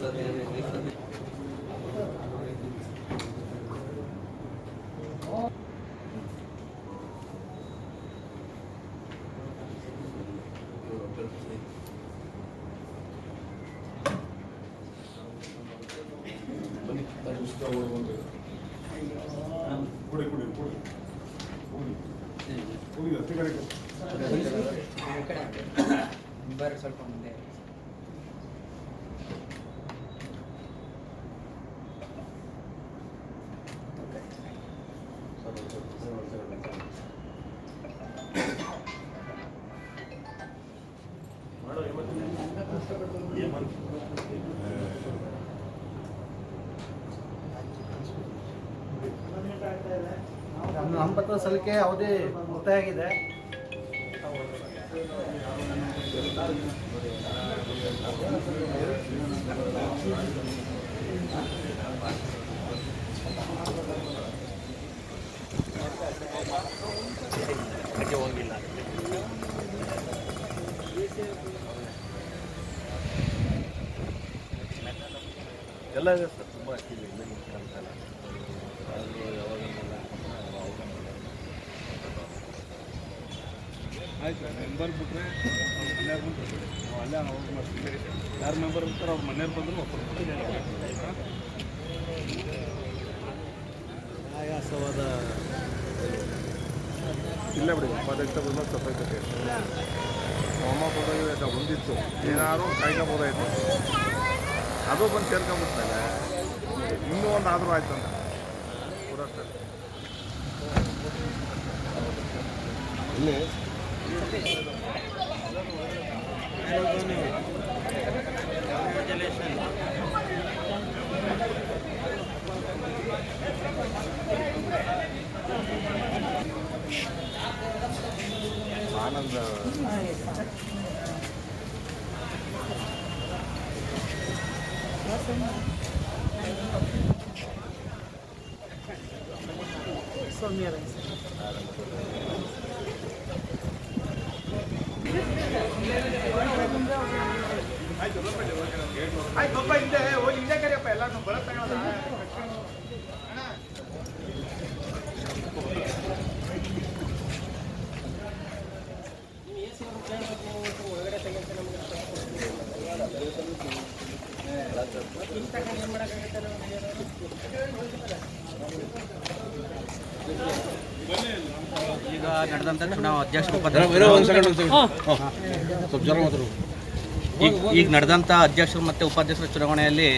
ಮೀಸಲಾತಿ ಮೀಸಲಾತಿ ಇವ್ರು ಅಭ್ಯರ್ಥಿ ಬನ್ನಿ ಕುಡಿ ಕುಡಿ ಕುಡಿ ಕುಡಿ ಹತ್ತಿ ಕಡೆಗೆ ಬರ್ರಿ ಸ್ವಲ್ಪ ಮುಂದೆ ನಮ್ಮ ಪತ್ರ ಸಲ್ಲಿಕೆ ಅವಧಿ ಮುಕ್ತಾಯ ಆಗಿದೆ. ಸರ್ ತುಂಬ ಅಂತೆಲ್ಲ ಆಯ್ತು ಮೆಂಬರ್ ಬಿಟ್ಟರೆ ಮನೆಯವ್ರು ಬಂದು ನಾವು ಅಲ್ಲೇ ಅವಾಗ ಮಾಡ್ತೀವಿ ಯಾರು ಮೆಂಬರ್ ಇರ್ತಾರೋ ಅವ್ರು ಮನೆಯವ್ರು ಬಂದ್ರು ಒಬ್ಬರು ಆಯಾಸವಾದ ಇಲ್ಲ ಬಿಡಿ ಉಪಾಧ್ಯಕ್ಷ ಬಂದ ಸತ್ತೈತೆ ಅಮ್ಮ ಹೋದಾಗ ಹೊಂದಿತ್ತು ಏನಾದರೂ ಕಾಯ್ಕೊಬೋದಾಯ್ತು. ಅದು ಬಂದು ಸೇರ್ಕೊಂಡ್ಬಿಟ್ಮೇಲೆ ಇನ್ನೂ ಒಂದು ಆದರೂ ಆಯ್ತು ಅಂತ. ಇಲ್ಲಿ. ಸರ್ ಇಲ್ಲಿ ಆನಂದ ಆಯ್ತು ಈಗ ನಡೆದಂತ ಚುನಾವಣಾ ಅಧ್ಯಕ್ಷ ಈಗ ಈಗ ನಡೆದಂಥ ಅಧ್ಯಕ್ಷರು ಮತ್ತೆ ಉಪಾಧ್ಯಕ್ಷರ ಚುನಾವಣೆಯಲ್ಲಿ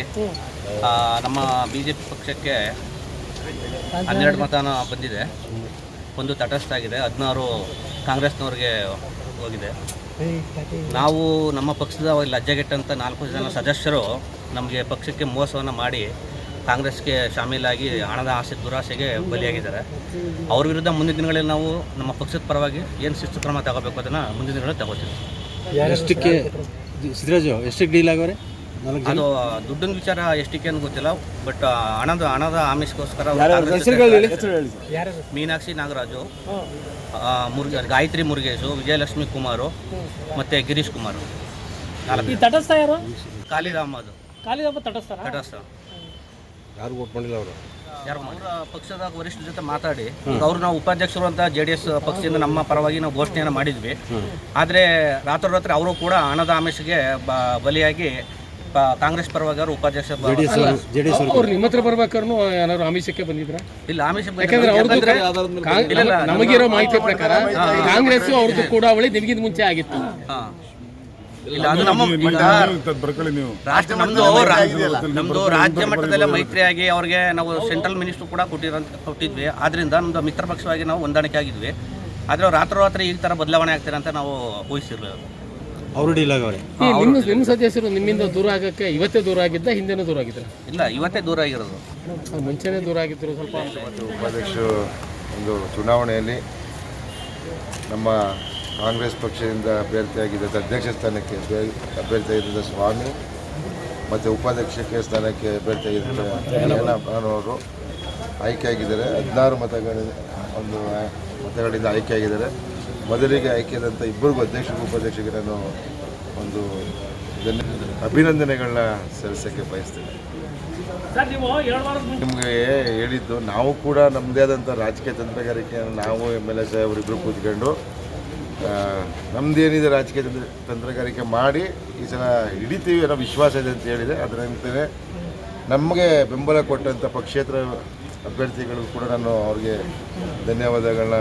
ನಮ್ಮ ಬಿ ಜೆ ಪಿ ಪಕ್ಷಕ್ಕೆ ಹನ್ನೆರಡು ಮತನ ಬಂದಿದೆ. ಒಂದು ತಟಸ್ಥ ಆಗಿದೆ ಹದಿನಾರು ಕಾಂಗ್ರೆಸ್ನವ್ರಿಗೆ ಹೋಗಿದೆ. ನಾವು ನಮ್ಮ ಪಕ್ಷದ ಲಜ್ಜೆಗೆಟ್ಟಂಥ ನಾಲ್ಕು ಜನ ಸದಸ್ಯರು ನಮಗೆ ಪಕ್ಷಕ್ಕೆ ಮೋಸವನ್ನು ಮಾಡಿ ಕಾಂಗ್ರೆಸ್ಗೆ ಶಾಮೀಲಾಗಿ ಹಣದ ಆಸೆ ದುರಾಸೆಗೆ ಬಲಿಯಾಗಿದ್ದಾರೆ. ಅವ್ರ ವಿರುದ್ಧ ಮುಂದಿನ ದಿನಗಳಲ್ಲಿ ನಾವು ನಮ್ಮ ಪಕ್ಷದ ಪರವಾಗಿ ಏನು ಶಿಸ್ತು ಕ್ರಮ ತಗೋಬೇಕು ಅದನ್ನು ಮುಂದಿನ ದಿನಗಳಲ್ಲಿ ತಗೋತೀವಿ. ಎಷ್ಟಕ್ಕೆ ಸಿದ್ದರಾಜು ಎಷ್ಟಕ್ಕೆ ಡೀಲ್ ಆಗವ್ರೆ ನಾಲ್ಕು ಅದು ದುಡ್ಡಿನ ವಿಚಾರ ಎಷ್ಟಕ್ಕೆ ಅಂತ ಗೊತ್ತಿಲ್ಲ ಬಟ್ ಹಣದ ಹಣದ ಆಮಿಷಕ್ಕೋಸ್ಕರ ಯಾರು ಹೆಸರುಗಳು ಮೀನಾಕ್ಷಿ ನಾಗರಾಜು ಗಾಯತ್ರಿ ಮುರುಗೇಶು ವಿಜಯಲಕ್ಷ್ಮಿ ಕುಮಾರು ಮತ್ತು ಗಿರೀಶ್ ಕುಮಾರ್. ಅದು ಕಾಲಿರಾಮ ತಟಸ್ಥ ತಟಸ್ಥ. ಯಾರು ಓಟ್ ಮಾಡಿಲ್ಲ ಅವರು? ಯಾರು ಅವರ ಪಕ್ಷದ ವರಿಷ್ಠರ ಜೊತೆ ಮಾತಾಡಿ. ಅವರು ನಾವು ಉಪಾಧ್ಯಕ್ಷರು ಅಂತ ಜೆ ಡಿ ಎಸ್ ಪಕ್ಷದಿಂದ ನಮ್ಮ ಪರವಾಗಿ ನಾವು ಘೋಷಣೆಯನ್ನು ಮಾಡಿದ್ವಿ. ಆದರೆ ರಾತ್ರೋರಾತ್ರಿ ಅವರು ಕೂಡ ಹಣದ ಆಮಿಷಗೆ ಬ- ಬಲಿಯಾಗಿ ಕಾಂಗ್ರೆಸ್ ಪರವಾಗಿ ಅವರು ಉಪಾಧ್ಯಕ್ಷ ಅವ್ರು ನಿಮ್ಮ ಹತ್ರ ಬರ್ಬೇಕಾದ್ರೂ ಏನಾದ್ರು ಆಮಿಷಕ್ಕೆ ಬಂದಿದ್ರ? ಇಲ್ಲ ಆಮಿಷ ಯಾಕಂದ್ರೆ ಅವ್ರದ್ದು ನಮಗಿರೋ ಮಾಹಿತಿ ಪ್ರಕಾರ ಕಾಂಗ್ರೆಸ್ ಅವ್ರದ್ದು ಕೂಡ ಅವಳಿ ನಿಮಗಿಂತ ಮುಂಚೆ ಆಗಿತ್ತು. ಹಾ. ಇಲ್ಲ ಅದು ನಮ್ಮ ಬರ್ಕೊಳ್ಳಿ ನೀವು. ರಾಷ್ಟ್ರ ನಮ್ದು ನಮ್ದು ರಾಜ್ಯ ಮಟ್ಟದಲ್ಲೇ ಮೈತ್ರಿಯಾಗಿ ಅವ್ರಿಗೆ ನಾವು ಸೆಂಟ್ರಲ್ ಮಿನಿಸ್ಟರ್ ಕೂಡ ಕೊಟ್ಟಿರೋ ಕೊಟ್ಟಿದ್ವಿ. ಆದ್ರಿಂದ ನಮ್ದು ಮಿತ್ರ ಪಕ್ಷವಾಗಿ ನಾವು ಹೊಂದಾಣಿಕೆ ಆಗಿದ್ವಿ. ಆದ್ರೆ ರಾತ್ರೋರಾತ್ರಿ ಈ ತರ ಬದಲಾವಣೆ ಆಗ್ತಾರೆ ಅಂತ ನಾವು ಊಹಿಸಿರ್ಲಿಲ್ಲ ಈ ನಿಮ್ಮ ನಿಮ್ಮ ಸದಸ್ಯರು ನಿಮ್ಮಿಂದ ದೂರ ಆಗಕ್ಕೆ ಇವತ್ತೇ ದೂರ ಆಗಿದ್ದ ಹಿಂದೆನೂ ದೂರ ಆಗಿದ್ರೆ? ಇಲ್ಲ ಇವತ್ತೇ ದೂರ ಆಗಿರೋದು. ಮುಂಚೆನೇ ದೂರ ಆಗಿದ್ರು ಸ್ವಲ್ಪ. ಉಪಾಧ್ಯಕ್ಷರು ಒಂದು ಚುನಾವಣೆಯಲ್ಲಿ ನಮ್ಮ ಕಾಂಗ್ರೆಸ್ ಪಕ್ಷದಿಂದ ಅಭ್ಯರ್ಥಿಯಾಗಿದ್ದ ಅಧ್ಯಕ್ಷ ಸ್ಥಾನಕ್ಕೆ ಅಭ್ಯ- ಅಭ್ಯರ್ಥಿಯಾಗಿದ್ದ ಸ್ವಾಮಿ ಮತ್ತು ಉಪಾಧ್ಯಕ್ಷಕ್ಕೆ ಸ್ಥಾನಕ್ಕೆ ಅಭ್ಯರ್ಥಿಯಾಗಿದ್ದಾರೆ ಆಯ್ಕೆ ಆಗಿದ್ದಾರೆ. ಆಯ್ಕೆಯಾಗಿದ್ದಾರೆ ಹದಿನಾರು ಮತಗಳ ಒಂದು ಮತಗಳಿಂದ ಆಯ್ಕೆಯಾಗಿದ್ದಾರೆ ಮೊದಲಿಗೆ ಆಯ್ಕೆಯಾದಂಥ ಇಬ್ಬರಿಗೂ ಅಧ್ಯಕ್ಷರಿಗೂ ಉಪಾಧ್ಯಕ್ಷರಿಗೆ ನಾನು ಒಂದು ಅಭಿನಂದನೆಗಳನ್ನ ಸಲ್ಲಿಸೋಕ್ಕೆ ಬಯಸ್ತೇನೆ. ನಿಮಗೆ ಹೇಳಿದ್ದು ನಾವು ಕೂಡ ನಮ್ಮದೇ ಆದಂಥ ರಾಜಕೀಯ ತಂತ್ರಗಾರಿಕೆಯನ್ನು ನಾವು ಎಂ ಎಲ್ ಎ ಸಾಹೇಬರಿಬ್ಬರು ಕೂತ್ಕೊಂಡು ಆ, ನಮ್ದೇನಿದೆ ರಾಜಕೀಯ ತಂತ್ರ ತಂತ್ರಗಾರಿಕೆ ಮಾಡಿ ಈ ಸಲ ಹಿಡಿತೀವಿ ಅನ್ನೋ ವಿಶ್ವಾಸ ಇದೆ ಅಂತ ಹೇಳಿದೆ. ಅದರಂತೆಯೇ ನಮಗೆ ಬೆಂಬಲ ಕೊಟ್ಟಂಥ ಪಕ್ಷೇತರ ಅಭ್ಯರ್ಥಿಗಳು ಕೂಡ ನಾನು ಅವ್ರಿಗೆ ಧನ್ಯವಾದಗಳನ್ನ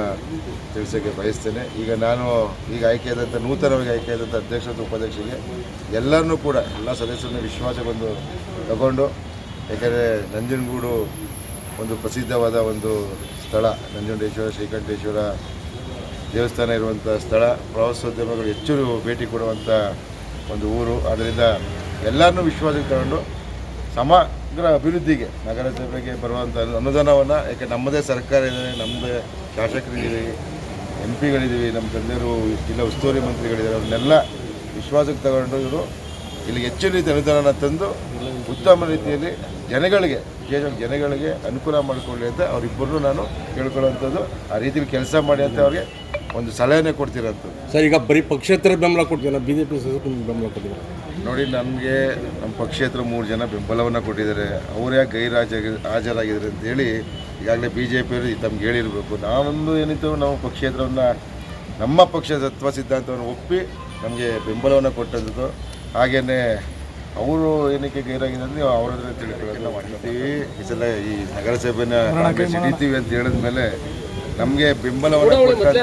ತಿಳಿಸೋಕ್ಕೆ ಬಯಸ್ತೇನೆ. ಈಗ ನಾನು ಈಗ ಆಯ್ಕೆಯಾದಂಥ ನೂತನವಾಗಿ ಆಯ್ಕೆಯಾದಂಥ ಅಧ್ಯಕ್ಷ ಮತ್ತು ಉಪಾಧ್ಯಕ್ಷರಿಗೆ ಎಲ್ಲರನ್ನೂ ಕೂಡ ಎಲ್ಲ ಸದಸ್ಯರನ್ನ ವಿಶ್ವಾಸ ಬಂದು ತಗೊಂಡು ಯಾಕೆಂದರೆ ನಂಜನಗೂಡು ಒಂದು ಪ್ರಸಿದ್ಧವಾದ ಒಂದು ಸ್ಥಳ ನಂಜುಂಡೇಶ್ವರ ಶ್ರೀಕಂಠೇಶ್ವರ ದೇವಸ್ಥಾನ ಇರುವಂಥ ಸ್ಥಳ, ಪ್ರವಾಸೋದ್ಯಮಗಳು ಹೆಚ್ಚು ಭೇಟಿ ಕೊಡುವಂಥ ಒಂದು ಊರು. ಆದ್ದರಿಂದ ಎಲ್ಲರನ್ನೂ ವಿಶ್ವಾಸಕ್ಕೆ ತಗೊಂಡು ಸಮಗ್ರ ಅಭಿವೃದ್ಧಿಗೆ ನಗರಸಭೆಗೆ ಬರುವಂಥ ಅನುದಾನವನ್ನು, ಯಾಕೆ ನಮ್ಮದೇ ಸರ್ಕಾರ ಇದೆ ನಮ್ಮದೇ ಶಾಸಕರಿದ್ದೀವಿ ಎಂ ಪಿಗಳಿದ್ದೀವಿ, ನಮ್ಮ ತಂದೆಯವರು ಜಿಲ್ಲಾ ಉಸ್ತುವಾರಿ ಮಂತ್ರಿಗಳಿದ್ದಾರೆ, ಅವ್ರನ್ನೆಲ್ಲ ವಿಶ್ವಾಸಕ್ಕೆ ತಗೊಂಡು ಇವರು ಇಲ್ಲಿ ಹೆಚ್ಚು ರೀತಿ ಅನುದಾನ ತಂದು ಉತ್ತಮ ರೀತಿಯಲ್ಲಿ ಜನಗಳಿಗೆ ವಿಶೇಷವಾಗಿ ಜನಗಳಿಗೆ ಅನುಕೂಲ ಮಾಡಿಕೊಳ್ಳಿ ಅಂತ ಅವರಿಬ್ಬರನ್ನು ನಾನು ಕೇಳ್ಕೊಳ್ಳೋವಂಥದ್ದು. ಆ ರೀತಿಯಲ್ಲಿ ಕೆಲಸ ಮಾಡಿ ಅಂತ ಅವ್ರಿಗೆ ಒಂದು ಸಲಹೆನೇ ಕೊಡ್ತಿರೋದು ಸರ್ ಈಗ ಬರೀ ಪಕ್ಷೇತರ ಬೆಂಬಲ ಕೊಡ್ತೀವಿ ಬಿ ಜೆ ಪಿ ಬೆಂಬಲ ಕೊಟ್ಟಿದ್ದಾರೆ ನೋಡಿ ನಮಗೆ ನಮ್ಮ ಪಕ್ಷೇತರ ಮೂರು ಜನ ಬೆಂಬಲವನ್ನು ಕೊಟ್ಟಿದ್ದಾರೆ. ಅವ್ರು ಯಾಕೆ ಗೈರಾಜ ಹಾಜರಾಗಿದ್ದಾರೆ ಅಂತೇಳಿ ಈಗಾಗಲೇ ಬಿ ಜೆ ಪಿಯವರು ತಮ್ಗೆ ಹೇಳಿರಬೇಕು. ನಾವೊಂದು ಏನಿತ್ತು ನಾವು ಪಕ್ಷೇತರವನ್ನು ನಮ್ಮ ಪಕ್ಷ ತತ್ವ ಸಿದ್ಧಾಂತವನ್ನು ಒಪ್ಪಿ ನಮಗೆ ಬೆಂಬಲವನ್ನು ಕೊಟ್ಟದ್ದು. ಹಾಗೇ ಅವರು ಏನಕ್ಕೆ ಗೈರಾಗಿದೆ ಅಂದರೆ ನೀವು ಅವ್ರ ಹತ್ರ ತಿಳ್ಕೊಳ್ಳೋದು. ಮಾಡ್ತೀವಿ ಈ ಸಲ ಈ ನಗರಸಭೆನ ಹಿಡಿತೀವಿ ಅಂತ ಹೇಳಿದ್ಮೇಲೆ ನಮಗೆ ಬೆಂಬಲವನ್ನು ಕೊಟ್ಟಂತ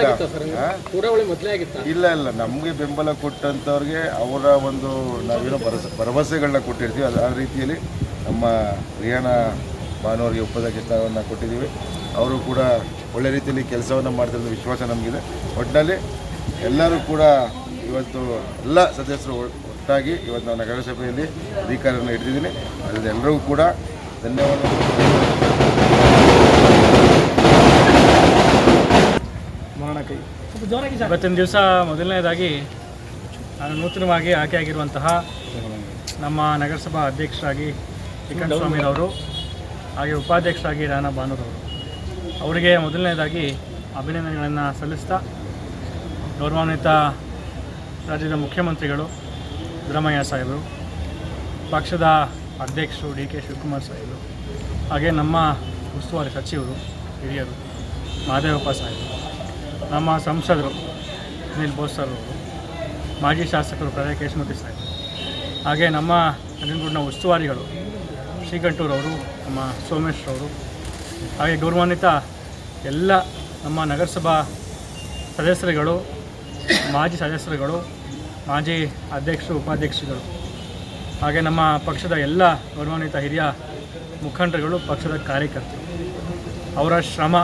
ಇಲ್ಲ ಇಲ್ಲ. ನಮಗೆ ಬೆಂಬಲ ಕೊಟ್ಟಂಥವ್ರಿಗೆ ಅವರ ಒಂದು ನಾವೇನೋ ಭರವಸೆ ಭರವಸೆಗಳನ್ನ ಕೊಟ್ಟಿರ್ತೀವಿ. ಅದು ಆ ರೀತಿಯಲ್ಲಿ ನಮ್ಮ ರಿಯಾನ ಭಾನುವರಿಗೆ ಒಪ್ಪದ ಸ್ಥಾನವನ್ನು ಕೊಟ್ಟಿದ್ದೀವಿ. ಅವರು ಕೂಡ ಒಳ್ಳೆ ರೀತಿಯಲ್ಲಿ ಕೆಲಸವನ್ನು ಮಾಡ್ತಿರೋ ವಿಶ್ವಾಸ ನಮಗಿದೆ. ಒಟ್ಟಿನಲ್ಲಿ ಎಲ್ಲರೂ ಕೂಡ ಇವತ್ತು ಎಲ್ಲ ಸದಸ್ಯರು ಒಟ್ಟಾಗಿ ಇವತ್ತು ನಾವು ನಗರಸಭೆಯಲ್ಲಿ ಅಧಿಕಾರವನ್ನು ಹಿಡಿದಿದ್ದೀನಿ. ಅದರಿಂದ ಎಲ್ಲರಿಗೂ ಕೂಡ ಧನ್ಯವಾದ ಇವತ್ತಿನ ದಿವಸ ಮೊದಲನೇದಾಗಿ ನಾನು ನೂತನವಾಗಿ ಆಯ್ಕೆಯಾಗಿರುವಂತಹ ನಮ್ಮ ನಗರಸಭಾ ಅಧ್ಯಕ್ಷರಾಗಿ ಸ್ವಾಮಿರವರು ಹಾಗೆ ಉಪಾಧ್ಯಕ್ಷರಾಗಿ ರಾಣಾ ಭಾನುರವರು ಅವರಿಗೆ ಮೊದಲನೇದಾಗಿ ಅಭಿನಂದನೆಗಳನ್ನು ಸಲ್ಲಿಸ್ತಾ ಗೌರವಾನ್ವಿತ ರಾಜ್ಯದ ಮುಖ್ಯಮಂತ್ರಿಗಳು ಸಿದ್ದರಾಮಯ್ಯ ಸಾಹೇಬರು ಪಕ್ಷದ ಅಧ್ಯಕ್ಷರು ಡಿ ಕೆ ಶಿವಕುಮಾರ್ ಸಾಹೇಬರು ಹಾಗೆ ನಮ್ಮ ಉಸ್ತುವಾರಿ ಸಚಿವರು ಹಿರಿಯರು ಮಹದೇವಪ್ಪ ಸಾಹೇಬರು. ನಮ್ಮ ಸಂಸದರು ಅನಿಲ್ ಬೋಸ್ ಸರ್ ಮಾಜಿ ಶಾಸಕರು ಪ್ರದಯ ಸಾಹೇಬ್ ಹಾಗೆ ನಮ್ಮ ನಂಜನಗೂಡಿನ ಉಸ್ತುವಾರಿಗಳು ಶ್ರೀಕಂಠೂರವರು ನಮ್ಮ ಸೋಮೇಶ್ರವರು ಹಾಗೆ ಗೌರವಾನ್ವಿತ ಎಲ್ಲ ನಮ್ಮ ನಗರಸಭಾ ಸದಸ್ಯರುಗಳು, ಮಾಜಿ ಸದಸ್ಯರುಗಳು, ಮಾಜಿ ಅಧ್ಯಕ್ಷರು, ಉಪಾಧ್ಯಕ್ಷರುಗಳು, ಹಾಗೆ ನಮ್ಮ ಪಕ್ಷದ ಎಲ್ಲ ಗೌರವಾನ್ವಿತ ಹಿರಿಯ ಮುಖಂಡರುಗಳು, ಪಕ್ಷದ ಕಾರ್ಯಕರ್ತರು. ಅವರ ಶ್ರಮ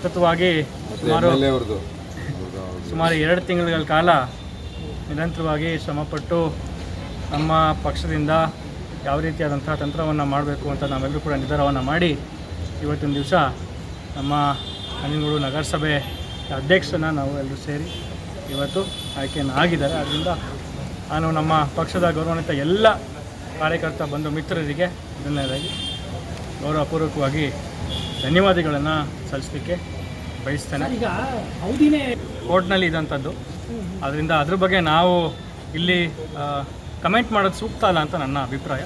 ಸತತವಾಗಿ ಸುಮಾರು ಸುಮಾರು ಎರಡು ತಿಂಗಳ ಕಾಲ ನಿರಂತರವಾಗಿ ಶ್ರಮಪಟ್ಟು ನಮ್ಮ ಪಕ್ಷದಿಂದ ಯಾವ ರೀತಿಯಾದಂತಹ ತಂತ್ರವನ್ನು ಮಾಡಬೇಕು ಅಂತ ನಾವೆಲ್ಲರೂ ಕೂಡ ನಿರ್ಧಾರವನ್ನು ಮಾಡಿ ಇವತ್ತಿನ ದಿವಸ ನಮ್ಮ ಹನಿಮೂರು ನಗರಸಭೆ ಅಧ್ಯಕ್ಷನ ನಾವು ಎಲ್ಲರೂ ಸೇರಿ ಇವತ್ತು ಆಯ್ಕೆಯನ್ನು ಆಗಿದ್ದಾರೆ. ಅದರಿಂದ ನಾನು ನಮ್ಮ ಪಕ್ಷದ ಗೌರವಾನ್ವಿತ ಎಲ್ಲ ಕಾರ್ಯಕರ್ತ ಬಂಧು ಮಿತ್ರರಿಗೆ ಮೊದಲನೇದಾಗಿ ಗೌರವಪೂರ್ವಕವಾಗಿ ಧನ್ಯವಾದಗಳನ್ನು ಸಲ್ಲಿಸಲಿಕ್ಕೆ ಬಯಸ್ತೇನೆ. ಈಗ ಅವಧಿನೇ ಕೋರ್ಟ್ನಲ್ಲಿ ಇದ್ದಂಥದ್ದು. ಅದರಿಂದ ಅದ್ರ ಬಗ್ಗೆ ನಾವು ಇಲ್ಲಿ ಕಮೆಂಟ್ ಮಾಡೋದು ಸೂಕ್ತ ಅಲ್ಲ ಅಂತ ನನ್ನ ಅಭಿಪ್ರಾಯ.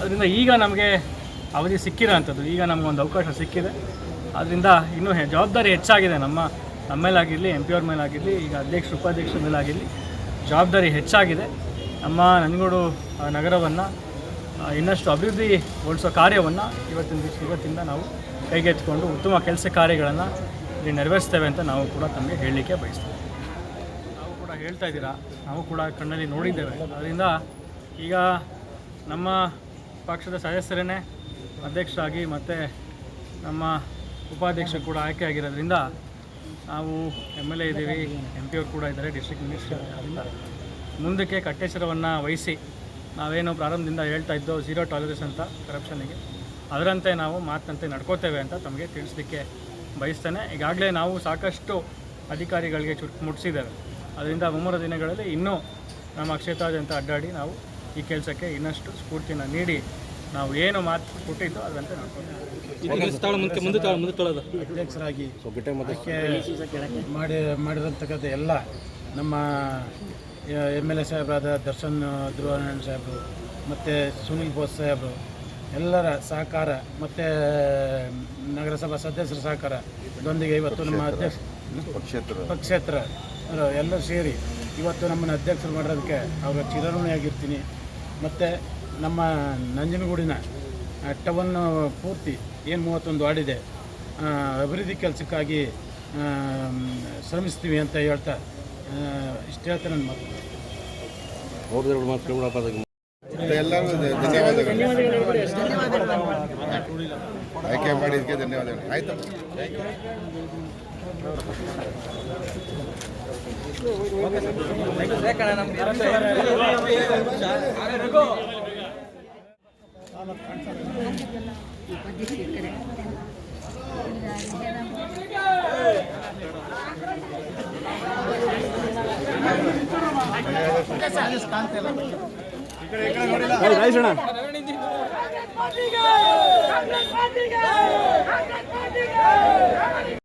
ಅದರಿಂದ ಈಗ ನಮಗೆ ಅವಧಿ ಸಿಕ್ಕಿರೋ ಅಂಥದ್ದು ಈಗ ನಮಗೊಂದು ಅವಕಾಶ ಸಿಕ್ಕಿದೆ. ಅದರಿಂದ ಇನ್ನೂ ಜವಾಬ್ದಾರಿ ಹೆಚ್ಚಾಗಿದೆ. ನಮ್ಮ ನಮ್ಮ ಮೇಲಾಗಿರಲಿ ಎಂ ಪಿ ಅವ್ರ ಮೇಲಾಗಿರಲಿ ಈಗ ಅಧ್ಯಕ್ಷ ಉಪಾಧ್ಯಕ್ಷರ ಮೇಲಾಗಿರಲಿ ಜವಾಬ್ದಾರಿ ಹೆಚ್ಚಾಗಿದೆ. ನಮ್ಮ ನಂಜನಗೂಡು ನಗರವನ್ನು ಇನ್ನಷ್ಟು ಅಭಿವೃದ್ಧಿಗೊಳಿಸೋ ಕಾರ್ಯವನ್ನು ಇವತ್ತಿನ ದಿವಸ ಇವತ್ತಿಂದ ನಾವು ಕೈಗೆತ್ತಿಕೊಂಡು ಉತ್ತಮ ಕೆಲಸ ಕಾರ್ಯಗಳನ್ನು ಇಲ್ಲಿ ನೆರವೇರಿಸ್ತೇವೆ ಅಂತ ನಾವು ಕೂಡ ತಮಗೆ ಹೇಳಲಿಕ್ಕೆ ಬಯಸ್ತೇವೆ. ನಾವು ಕೂಡ ಹೇಳ್ತಾ ಇದ್ದೀರಾ, ನಾವು ಕೂಡ ಕಣ್ಣಲ್ಲಿ ನೋಡಿದ್ದೇವೆ. ಅದರಿಂದ ಈಗ ನಮ್ಮ ಪಕ್ಷದ ಸದಸ್ಯರನ್ನೇ ಅಧ್ಯಕ್ಷರಾಗಿ ಮತ್ತು ನಮ್ಮ ಉಪಾಧ್ಯಕ್ಷ ಕೂಡ ಆಯ್ಕೆ ಆಗಿರೋದ್ರಿಂದ ನಾವು ಎಂ ಎಲ್ ಎ ಇದ್ದೀವಿ, ಎಂ ಪಿ ಅವರು ಕೂಡ ಇದ್ದಾರೆ, ಡಿಸ್ಟ್ರಿಕ್ಟ್ ಮಿನಿಸ್ಟರ್. ಅದರಿಂದ ಮುಂದಕ್ಕೆ ಕಟ್ಟೆಚ್ಚರವನ್ನು ವಹಿಸಿ ನಾವೇನು ಪ್ರಾರಂಭದಿಂದ ಹೇಳ್ತಾ ಇದ್ದೋ ಝೀರೋ ಟಾಲರೆನ್ಸ್ ಅಂತ ಕರಪ್ಷನ್ನಿಗೆ ಅದರಂತೆ ನಾವು ಮಾತಿನಂತೆ ನಡ್ಕೋತೇವೆ ಅಂತ ತಮಗೆ ತಿಳಿಸ್ಲಿಕ್ಕೆ ಬಯಸ್ತೇನೆ. ಈಗಾಗಲೇ ನಾವು ಸಾಕಷ್ಟು ಅಧಿಕಾರಿಗಳಿಗೆ ಚುರುಕು ಮುಟ್ಟಿಸಿದ್ದೇವೆ ಅದರಿಂದ ಮುಂಬರುವ ದಿನಗಳಲ್ಲಿ ಇನ್ನೂ ನಮ್ಮ ಕ್ಷೇತ್ರಾದ್ಯಂತ ಅಡ್ಡಾಡಿ ನಾವು ಈ ಕೆಲಸಕ್ಕೆ ಇನ್ನಷ್ಟು ಸ್ಫೂರ್ತಿನ ನೀಡಿ ನಾವು ಏನು ಮಾತು ಕೊಟ್ಟಿದ್ದೋ ಅದರಂತೆ ನಡ್ಕೊತೇವೆ. ಅಧ್ಯಕ್ಷರಾಗಿ ಮಾಡಿ ಮಾಡಿರತಕ್ಕಂಥ ಎಲ್ಲ ನಮ್ಮ ಎಂ ಎಲ್ ಎ ಸಾಹೇಬರಾದ ದರ್ಶನ್ ಧ್ರುವನಾರಾಯಣ ಸಾಹೇಬರು ಮತ್ತು ಸುನಿಲ್ ಬೋಸ್ ಸಾಹೇಬರು ಎಲ್ಲರ ಸಹಕಾರ ಮತ್ತು ನಗರಸಭಾ ಸದಸ್ಯರ ಸಹಕಾರ ಇದೊಂದಿಗೆ ಇವತ್ತು ನಮ್ಮ ಅಧ್ಯಕ್ಷ ಪಕ್ಷೇತ್ರ. ಪಕ್ಷೇತ್ರ. ಎಲ್ಲರೂ ಸೇರಿ ಇವತ್ತು ನಮ್ಮನ್ನು ಅಧ್ಯಕ್ಷರು ಮಾಡೋದಕ್ಕೆ ಅವರ ಚಿರಋಣಿಯಾಗಿರ್ತೀನಿ. ಮತ್ತು ನಮ್ಮ ನಂಜನಗೂಡಿನ ಟವನ್ನು ಟವನ್ ಪೂರ್ತಿ ಏನು ಮೂವತ್ತೊಂದು ಆಡಿದೆ ಅಭಿವೃದ್ಧಿ ಕೆಲಸಕ್ಕಾಗಿ ಶ್ರಮಿಸ್ತೀವಿ ಅಂತ ಹೇಳ್ತಾ ಇಷ್ಟು ಹೇಳ್ತೇನೆ ನನ್ನ ಮಾತು. ಅವ್ರದ್ದು ಮಾತು ಅದಕ್ಕೆ. ಎಲ್ಲರಿಗೂ ಧನ್ಯವಾದಗಳು. ಆಯ್ಕೆ ಮಾಡಿದ್ದಕ್ಕೆ ಧನ್ಯವಾದಗಳು. ಆಯ್ತು? ಕಾಂಗ್ರೆಸ್ ಪಾರ್ಟಿಗೆ ಕಾಣ್ತಿಲ್ಲ ಕಾಂಗ್ರೆಸ್